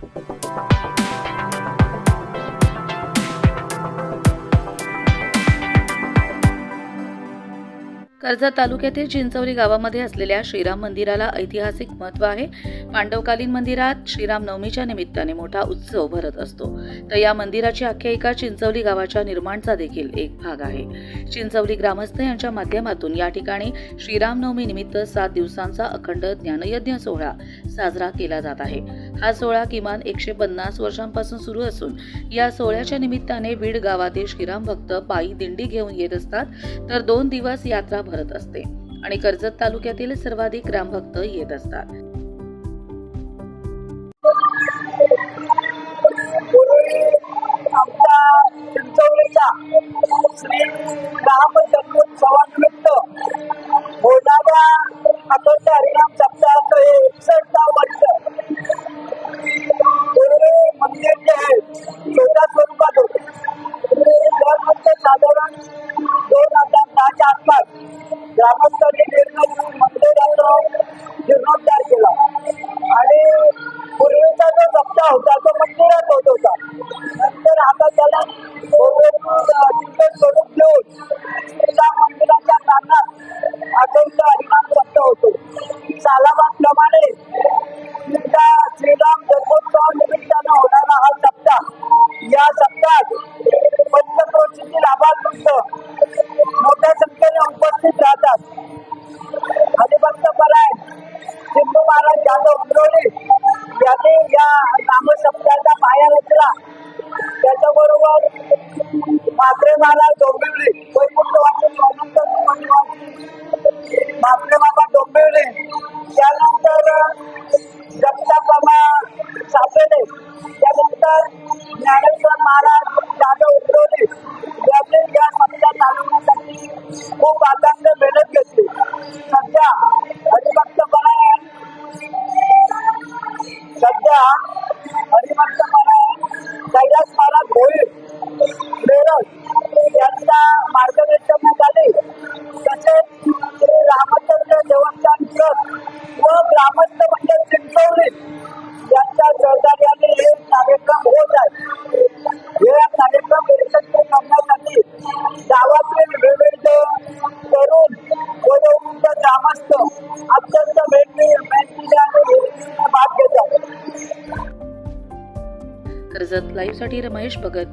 कर्जत तालुक्यातील चिंचवली गावामध्ये असलेल्या श्रीराम मंदिराला ऐतिहासिक महत्त्व आहे. पांडवकालीन मंदिरात श्रीराम नवमीच्या निमित्ताने मोठा उत्सव भरत असतो. तर या मंदिराची आख्यायिका चिंचवली गावाच्या निर्माणचा देखील एक भाग आहे. चिंचवली ग्रामस्थ यांच्या माध्यमातून या ठिकाणी श्रीराम नवमी निमित्त सात दिवसांचा अखंड ज्ञानयज्ञ सोहळा साजरा केला जात आहे. हा सोहळा किमान एकशे पन्नास वर्षांपासून सुरू असून या सोहळ्याच्या निमित्ताने बीड गावातील श्रीराम भक्त पायी दिंडी घेऊन येत असतात तर दोन दिवस यात्रा भरत असते आणि कर्जत तालुक्यातील सर्वाधिक रामभक्त येत असतात. साधारण दोन हजार सहाच्या आसपास ग्रामस्थांनी निर्णय घेऊन मंदिराचा जीर्णोद्धार केला आणि पूर्वीचा जो सप्ताह होता तो मंदिरात होत होता. नंतर आता त्याला मोठ्या संख्येने उपस्थित राहतात. हरिभक्त पराय सिंधू महाराज जाधव उमरोली यांनी या नामशब्दाचा पाया रचला त्याच्याबरोबर म्हात्रे महाराज डोंबिवले. वैकुंठवासी म्हात्रे बाबा डोंबिवले. त्यानंतर जगताबाबा सापेडे त्यानंतर ज्ञानेश्वर महाराज जाधव उमरोली यांनी या सप्ताह चालवण्यासाठी खूप आकांड मेहनत घेतली सध्या हरिभक्त सध्या हरिभक्त कैलास महाराज भोईर प्रेरक यांच्या मार्गदर्शनात आले तसेच श्री रामचंद्र देवस्थान ट्रस्ट व ग्रामस्थ मंडळ चिंचवली यांच्या सहकार्याने हे कार्यक्रम होत आहे. हे कार्यक्रम यशस्वी करण्यासाठी गावात वयोवृद्ध अत्यंत भेटणे भाग घेतात कर्जत लाईव्हसाठी रमेश भगत